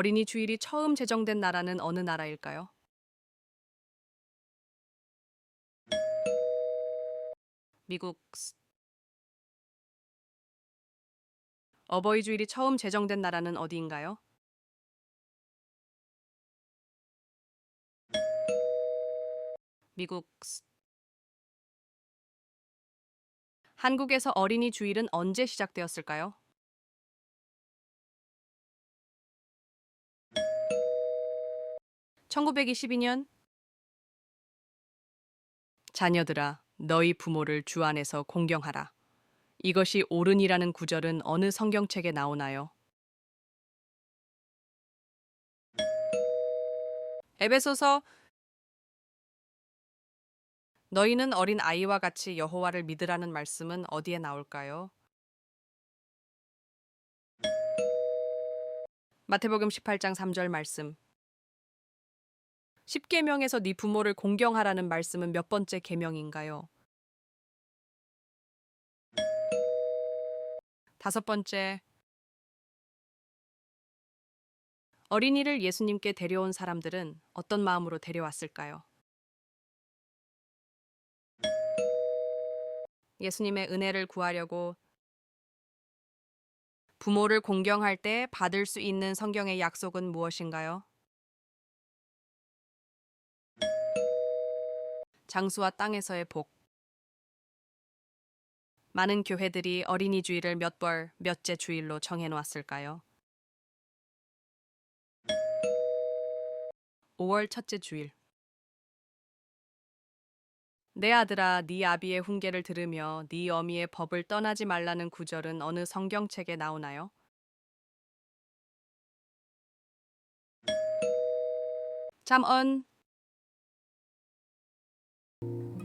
어린이 주일이 처음 제정된 나라는 어느 나라일까요? 미국. 스- 어버이 주일이 처음 제정된 나라는 어디인가요? 미국. 스- 한국에서 어린이 주일은 언제 시작되었을까요? (1922년) 자녀들아 너희 부모를 주 안에서 공경하라 이것이 옳으니라는 구절은 어느 성경책에 나오나요? 에베소서 너희는 어린 아이와 같이 여호와를 믿으라는 말씀은 어디에 나올까요? 마태복음 18장 3절 말씀. 10계명에서 네 부모를 공경하라는 말씀은 몇 번째 계명인가요? 다섯 번째. 어린이를 예수님께 데려온 사람들은 어떤 마음으로 데려왔을까요? 예수님의 은혜를 구하려고 부모를 공경할 때 받을 수 있는 성경의 약속은 무엇인가요? 장수와 땅에서의 복. 많은 교회들이 어린이 주일을 몇 벌, 몇째 주일로 정해 놓았을까요? 5월 첫째 주일. 내 아들아, 네 아비의 훈계를 들으며 네 어미의 법을 떠나지 말라는 구절은 어느 성경책에 나오나요? 잠언 you